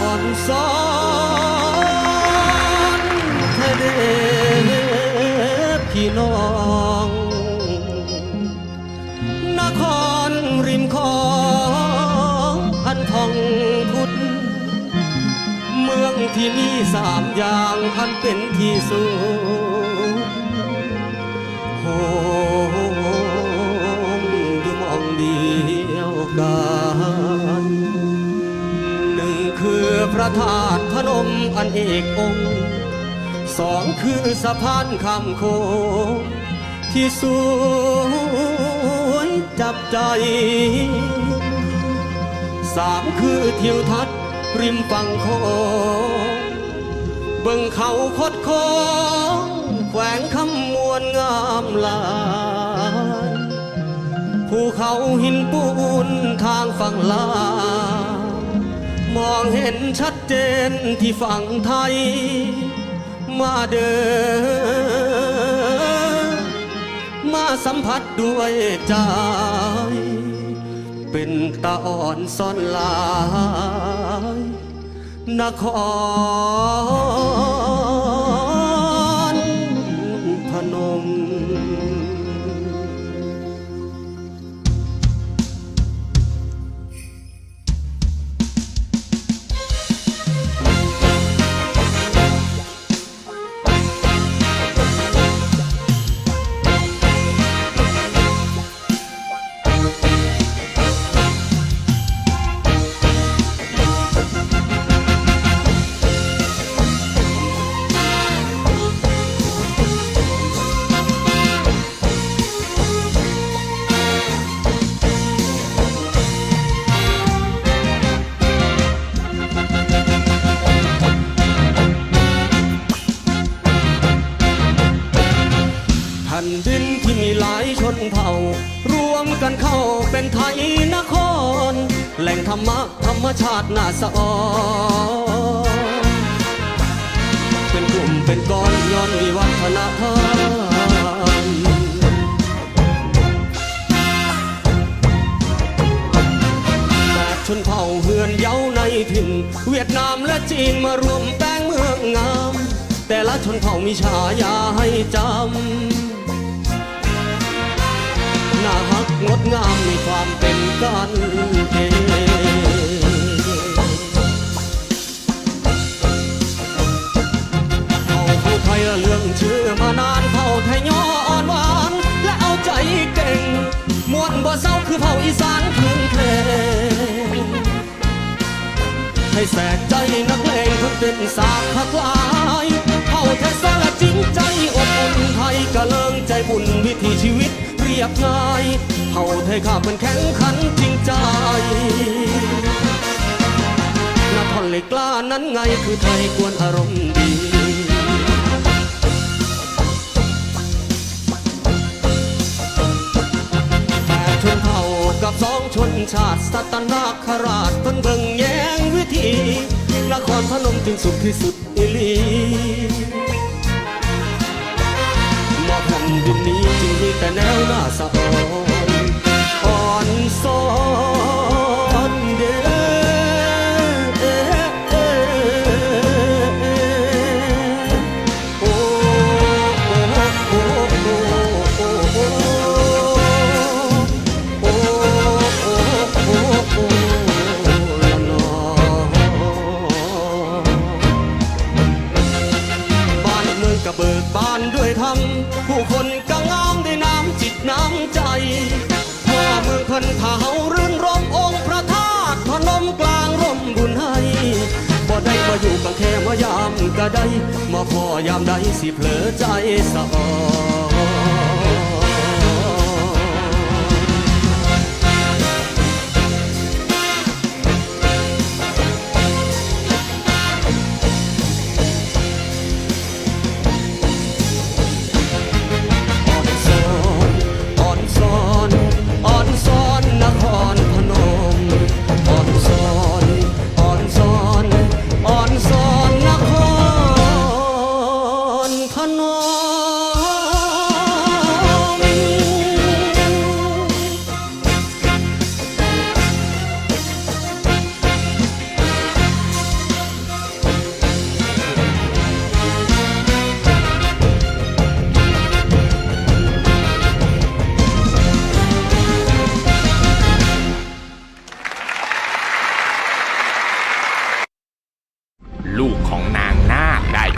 อ่อนสอนเธเด้อพี่น้อง นครริมของอันทองพุทธเมืองที่นี่สามอย่างอันเป็นที่สุด ระธาตุพนมอันเอกองค์สองคือสะพานคำโคงที่สวยจับใจสามคือทิวทัศน์ริมฝั่งโคงเบิ่งเขาคดโค้งแขวงคำมวลงามลายภูเขาหินปูนทางฝั่งลา มองเห็นชัดเจนที่ฝั่งไทย มาเดินมาสัมผัสด้วยใจ เป็นตาอ่อนซ่อนลายนคร ที่มีหลายชนเผ่า รวมกันเข้าเป็นไทยนคร แหล่งธรรมะธรรมชาติน่าสะออนเป็นกลุ่มเป็นก้อนย้อนวิวัฒนธรรมชนเผ่าเฮือนเย้าในถิ่น เวียดนามและจีนมารวมแป้งเมืองงาม แต่ละชนเผ่ามีฉายาให้จำ ความเป็นกันเองเผ่าผู้ไทยเรื่องชื่อมานานเผ่าไทยย่ออ่อนหวาน และเอาใจเก่งมวนบ่เศร้าคือเผ่าอีสานคืนเพลงให้แสกใจนักเลงเพิ่งเป็นสากหักลายเผ่าแท้สละจริงใจอบอุ่นไทยกะเลิงใจบุญวิถีชีวิต รียบง่ายเผ่าไทยข้าเป็นแข็งขันจริงใจนาทอนเหล็กกล้านั้นไงคือไทยกวนอารมณ์ดีแปดชนเผ่ากับสองชนชาติสัตนาคราชเพิ่นเบิ่งแย้งวิธีนครพนมจึงสุดที่สุดอีลี วินนี้จึงมีแต่แนวหน้าสะอ่อนอ่อนสอน กระเบิกบานด้วยธรรมผู้คนก็งามด้วยน้ำจิตน้ำใจพ่อเมืองพิ่นเผารื่นรมองค์พระธาตุพนมกลางร่มบุญให้บ่ได้มาอยู่กันแค่มายามก็ได้มาพอยามใดสิเพลอใจสะออน